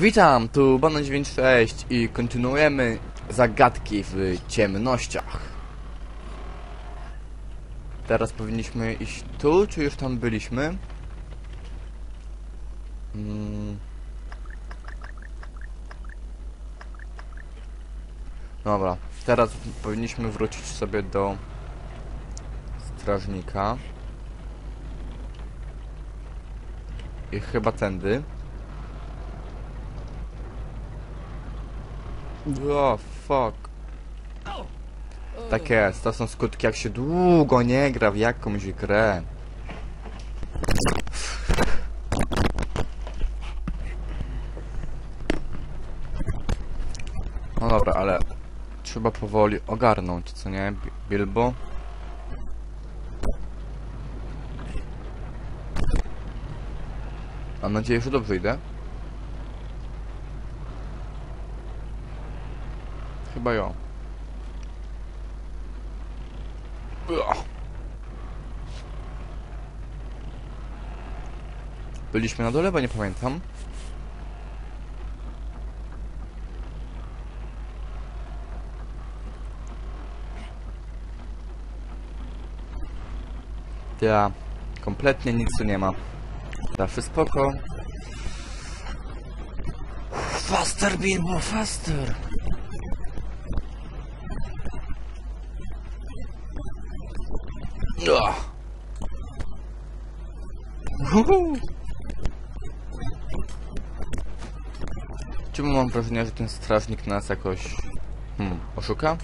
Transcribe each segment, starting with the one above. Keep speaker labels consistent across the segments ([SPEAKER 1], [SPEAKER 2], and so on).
[SPEAKER 1] Witam, tu Bano96 i kontynuujemy zagadki w ciemnościach. Teraz powinniśmy iść tu, czy już tam byliśmy? Mm. Dobra, teraz powinniśmy wrócić sobie do strażnika. I chyba tędy. O, fuck. Tak jest, to są skutki jak się długo nie gra w jakąś grę. No dobra, ale trzeba powoli ogarnąć, co nie, Bi- Bilbo? Mam nadzieję, że dobrze idę. Chyba ją. Byliśmy na dole, bo nie pamiętam. Ja kompletnie nic tu nie ma. Zawsze spoko. Faster, Bilbo, faster! Czemu mam wrażenie, że ten strażnik nas jakoś... Hmm, oszuka?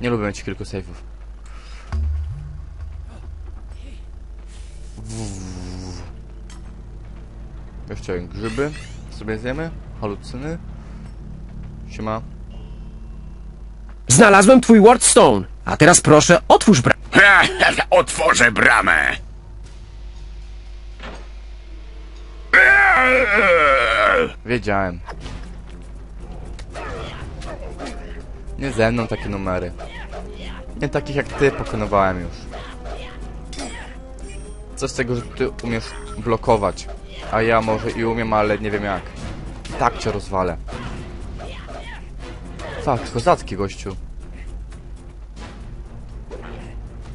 [SPEAKER 1] Nie lubię mieć kilku sejfów. Jeszcze grzyby sobie zjemy, halucyny. Siema.
[SPEAKER 2] Znalazłem twój Wardstone. A teraz proszę, otwórz bramę.
[SPEAKER 3] Otworzę bramę.
[SPEAKER 1] Wiedziałem. Nie ze mną takie numery. Nie takich jak ty pokonywałem już. Co z tego, że ty umiesz blokować. A ja może i umiem, ale nie wiem jak. Tak cię rozwalę. Fakt, kozacki gościu.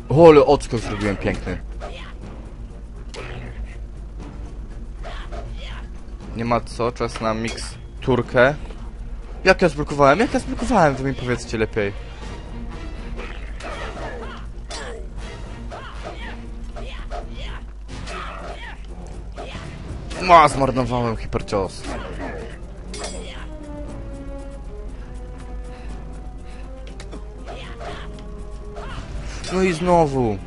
[SPEAKER 1] O, ale odskok zrobiłem piękny. Nie ma co, czas na mix turkę. Jak ja zblokowałem? Jak ja zblokowałem? To mi powiedzcie lepiej. Ma, zmarnowałem hipercios. No i znowu.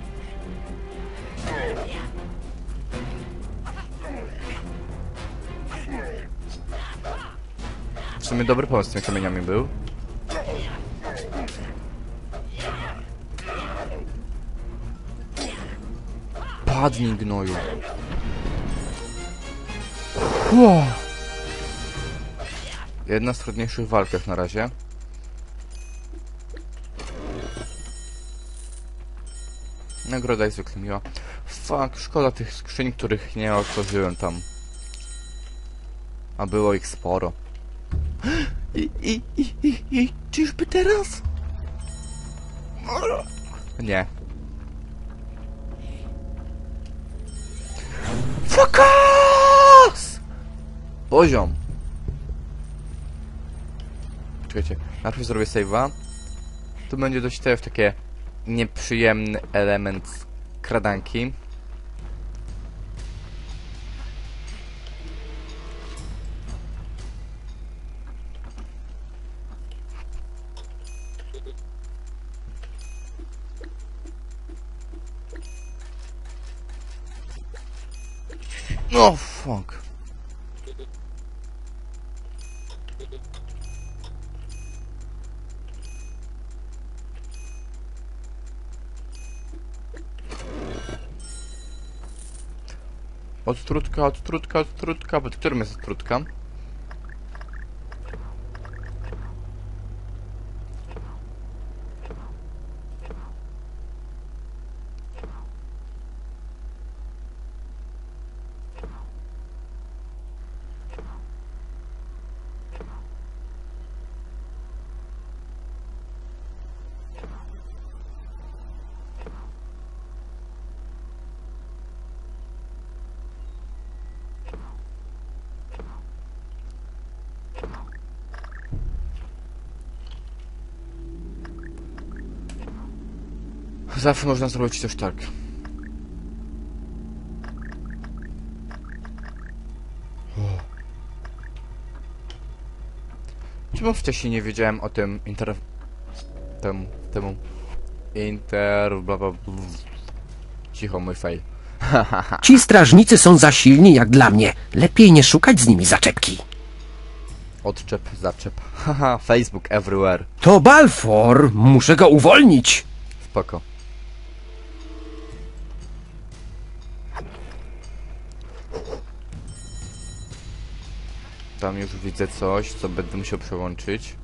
[SPEAKER 1] W sumie dobry pomysł z tymi kamieniami był. Padnij gnoju. Ło. Jedna z trudniejszych walk na razie. Nagroda jest zwykle miła. Fuck, szkoda tych skrzyń, których nie otworzyłem tam. A było ich sporo. I, i, i, i, i czyżby teraz? Nie. Focus! Poziom. Czekajcie, najpierw zrobię save'a. Tu będzie dość też takie nieprzyjemny element kradanki. Oh fuck. Odtrutka, odtrutka, odtrutka. Pod którym jest odtrutka? Zawsze można zrobić też tak. Czemu wcześniej nie wiedziałem o tym inter... temu... temu... Inter... bla bla... bla. Cicho, mój fail.
[SPEAKER 2] Ci strażnicy są za silni jak dla mnie. Lepiej nie szukać z nimi zaczepki.
[SPEAKER 1] Odczep, zaczep. Haha, Facebook everywhere.
[SPEAKER 2] To Balfour! Muszę go uwolnić!
[SPEAKER 1] Spoko. Tam już widzę coś, co będę musiał przełączyć.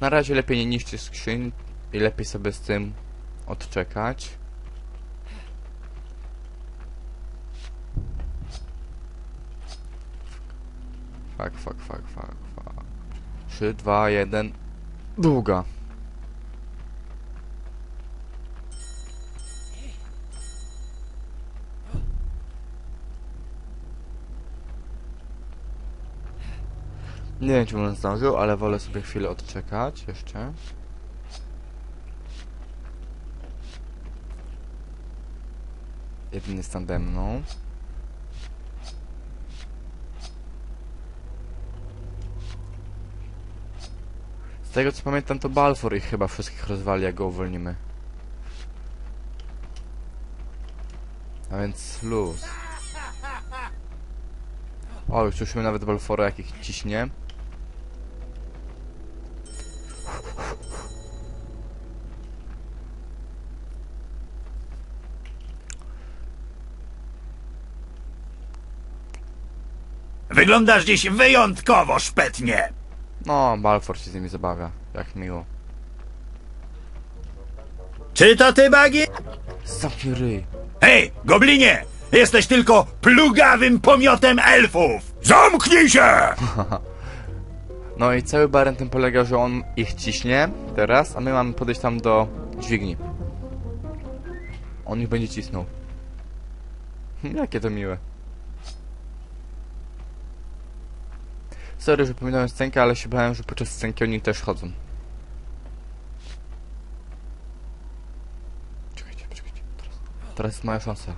[SPEAKER 1] Na razie lepiej nie niszczyć skrzyń i lepiej sobie z tym odczekać. Fak, fak, fak, fak, fak. 3, 2, 1. Długa. Nie wiem, czy bym zdążył, ale wolę sobie chwilę odczekać jeszcze. Jeden jest nade mną. Z tego co pamiętam to Balfour ich chyba wszystkich rozwali, jak go uwolnimy. A więc luz. O, już słyszymy nawet Balfora jak ich ciśnie.
[SPEAKER 3] Wyglądasz dziś wyjątkowo szpetnie.
[SPEAKER 1] No, Balfour się z nimi zabawia. Jak miło.
[SPEAKER 3] Czy to ty, Bagi?
[SPEAKER 1] Zamknij ryj.
[SPEAKER 3] Hej, goblinie! Jesteś tylko plugawym pomiotem elfów! Zamknij się!
[SPEAKER 1] No i cały baren tym polega, że on ich ciśnie teraz, a my mamy podejść tam do dźwigni. On ich będzie cisnął. Jakie to miłe. Sorry, że pominąłem scenkę, ale się bałem, że podczas scenki oni też chodzą. Czekajcie, czekajcie. Teraz, teraz jest moja szansa.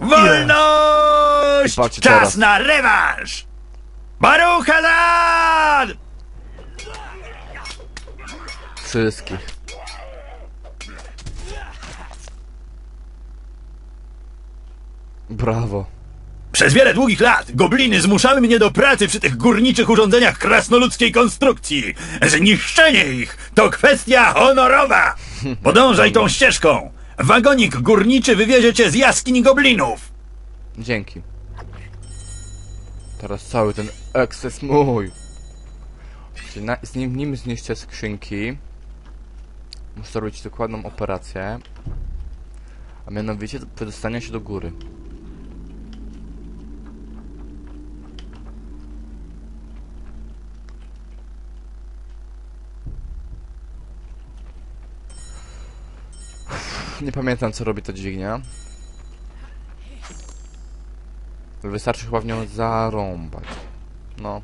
[SPEAKER 3] Wolność!
[SPEAKER 1] Patrzcie
[SPEAKER 3] Czas
[SPEAKER 1] teraz.
[SPEAKER 3] na rewanż! Baruchadan!
[SPEAKER 1] Wszystkich. Brawo.
[SPEAKER 3] Przez wiele długich lat gobliny zmuszały mnie do pracy przy tych górniczych urządzeniach krasnoludzkiej konstrukcji. Zniszczenie ich to kwestia honorowa. Podążaj tą ścieżką. Wagonik górniczy wywiezie cię z jaskiń goblinów.
[SPEAKER 1] Dzięki. Teraz cały ten ekses mój. Z nim, nim zniszczę skrzynki, muszę zrobić dokładną operację. A mianowicie przedostania się do góry. Nie pamiętam co robi ta dźwignia. Wystarczy chyba w nią zarąbać. No.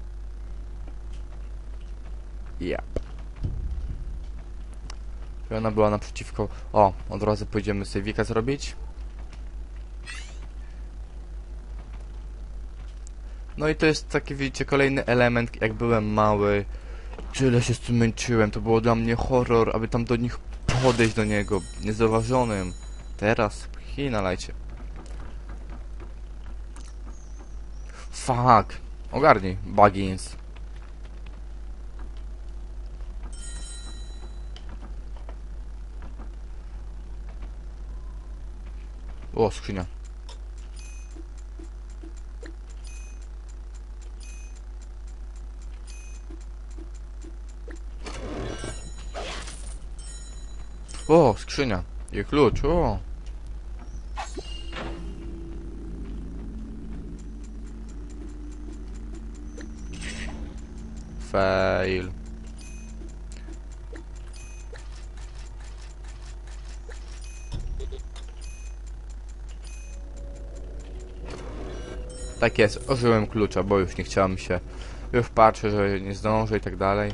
[SPEAKER 1] Yep. I ona była naprzeciwko... O, od razu pójdziemy sejwika zrobić. No i to jest taki, widzicie, kolejny element, jak byłem mały. Tyle się z tym męczyłem, to było dla mnie horror, aby tam do nich podejść do niego, niezauważonym. Teraz, China lajcie. Fuck. Ogarnij, Buggins. O, skrzynia. O, skrzynia. I klucz, o. Fail. Tak jest, użyłem klucza, bo już nie chciałem się Już patrzę, że nie zdążę i tak dalej.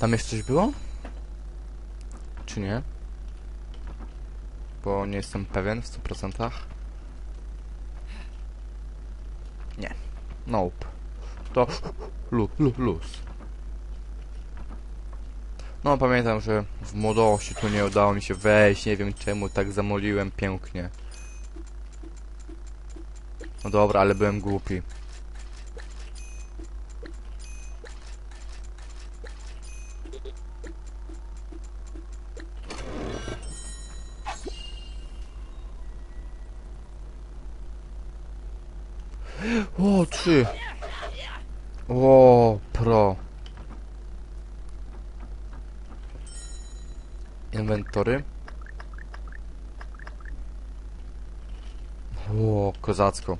[SPEAKER 1] Tam jeszcze coś było? Czy nie? Bo nie jestem pewien w 100%. Nie. Nope. To lu, lu, luz. No pamiętam, że w młodości tu nie udało mi się wejść, nie wiem czemu tak zamoliłem pięknie. No dobra, ale byłem głupi. O, trzy. O, pro. Inwentory. O, kozacko.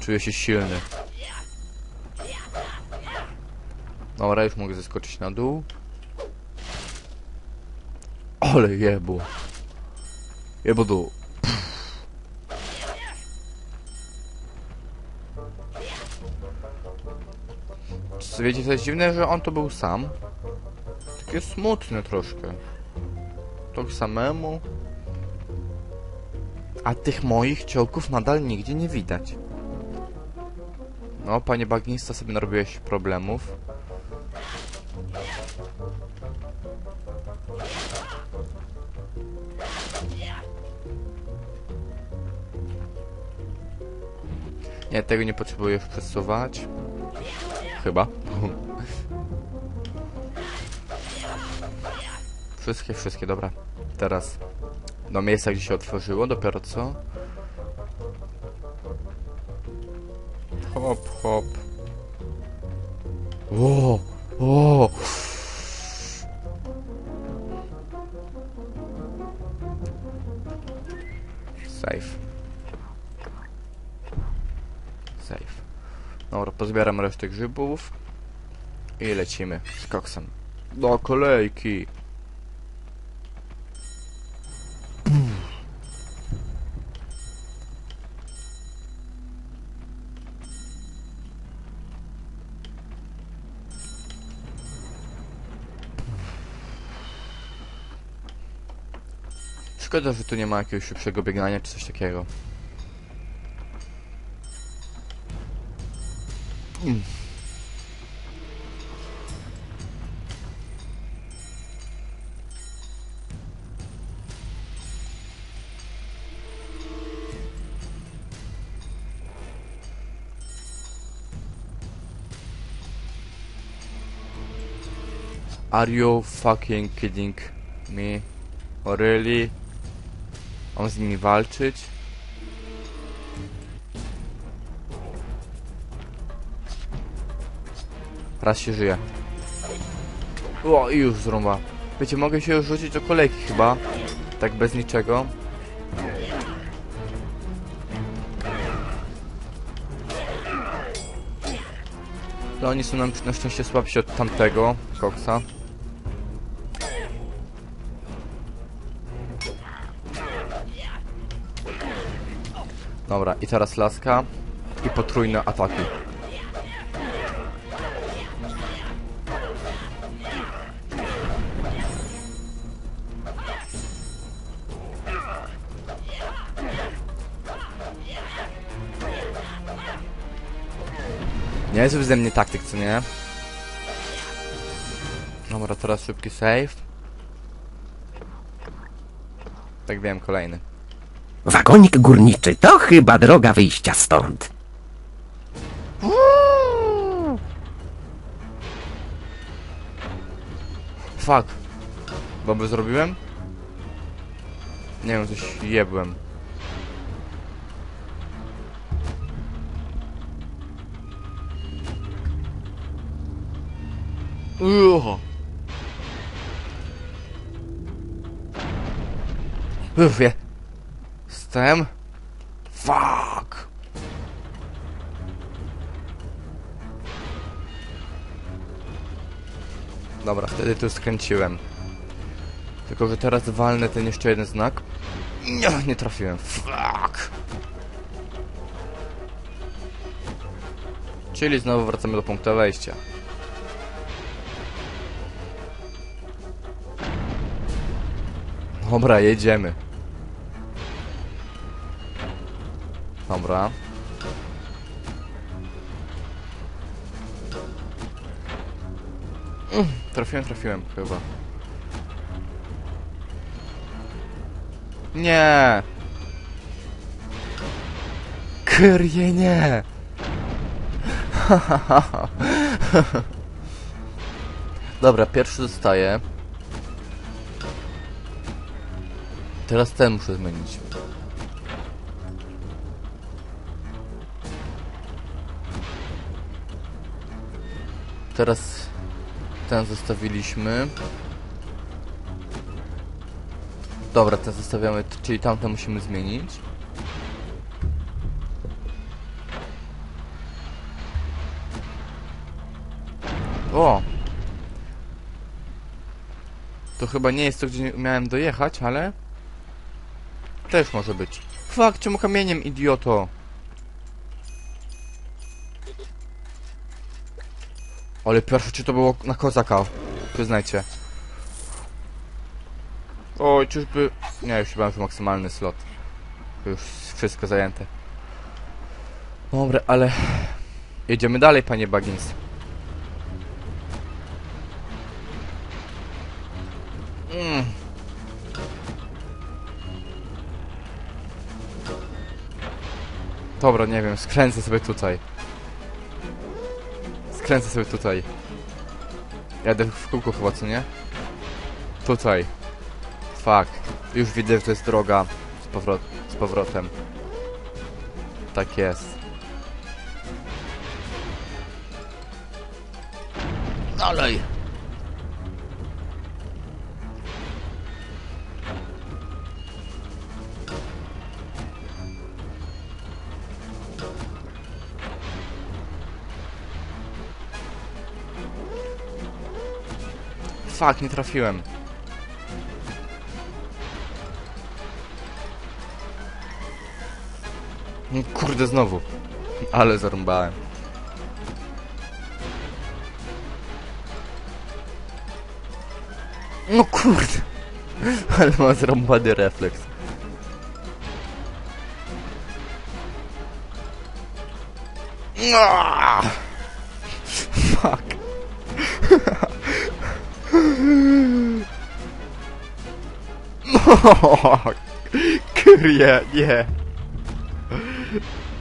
[SPEAKER 1] Czuję się silny. Dobra, już mogę zeskoczyć na dół. Ale jebło. Jebło dół. Wiecie, co jest dziwne, że on to był sam. Takie smutne troszkę. Tak samemu. A tych moich ciołków nadal nigdzie nie widać. No, panie bagnista, sobie narobiłeś problemów. Nie, tego nie potrzebuję już przesuwać. Chyba. Wszystkie, wszystkie, dobra. Teraz do miejsca, gdzie się otworzyło, dopiero co? Hop, hop. O, o. Safe. Safe. Dobra, pozbieram resztę grzybów. I lecimy z koksem. Do kolejki. Szkoda, że tu nie ma jakiegoś szybszego biegania czy coś takiego. Mm. Are you fucking kidding me? Really? Mam z nimi walczyć? Raz się żyje. O, i już zrąba. Wiecie, mogę się już rzucić do kolejki chyba. Tak bez niczego. No oni są nam na szczęście słabsi od tamtego koksa. Dobra, i teraz laska i potrójne ataki. Niezły ze mnie taktyk, co nie? Dobra, teraz szybki save. Tak wiem, kolejny.
[SPEAKER 2] Wagonik górniczy to chyba droga wyjścia stąd.
[SPEAKER 1] Fuck. Boby zrobiłem? Nie wiem, coś jebłem. Ucho. Uff, je. Jestem. Fuck. Dobra, wtedy tu skręciłem. Tylko, że teraz walnę ten jeszcze jeden znak. Nie, nie trafiłem. Fuck. Czyli znowu wracamy do punktu wejścia. Dobra, jedziemy. Dobra. Mm, trafiłem, trafiłem chyba. Nie. Kyrie, nie. Dobra, pierwszy zostaje. Teraz ten muszę zmienić. Teraz ten zostawiliśmy. Dobra, ten zostawiamy, czyli tamten musimy zmienić. O! To chyba nie jest to, gdzie miałem dojechać, ale... Też może być. Fuck, czemu kamieniem, idioto? Ale pierwsze, czy to było na kozaka? Przyznajcie. Oj, czyżby... Nie, już chyba już maksymalny slot. Już wszystko zajęte. Dobra, ale... Jedziemy dalej, panie Baggins. Mm. Dobra, nie wiem, skręcę sobie tutaj. Skręcę sobie tutaj. Jadę w kółko chyba, co nie? Tutaj. Fuck. Już widzę, że to jest droga z, powrot z powrotem. Tak jest. Dalej. Fuck, nie trafiłem. No Kurde, znowu. Ale zarąbałem. No kurde. Ale ma zarąbany refleks. Ah! Fuck. Kyrie, nie.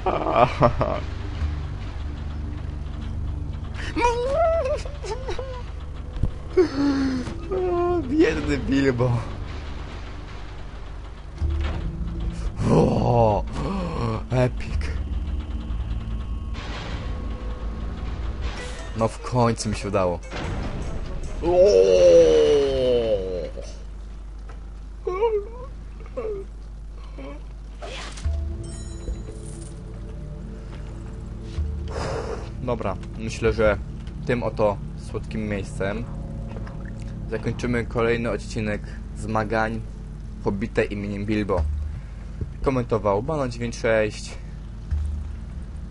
[SPEAKER 1] O, Biedny Bilbo. Epic. No w końcu mi się udało. Dobra, myślę, że tym oto słodkim miejscem zakończymy kolejny odcinek zmagań Hobbite imieniem Bilbo. Komentował Bano96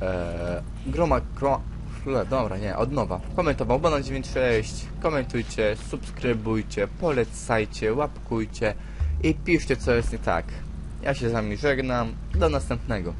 [SPEAKER 1] eee, Groma... Groma... Fle, Dobra, nie, od nowa. Komentował Bano96 Komentujcie, subskrybujcie, polecajcie, łapkujcie i piszcie co jest nie tak. Ja się z wami żegnam. Do następnego.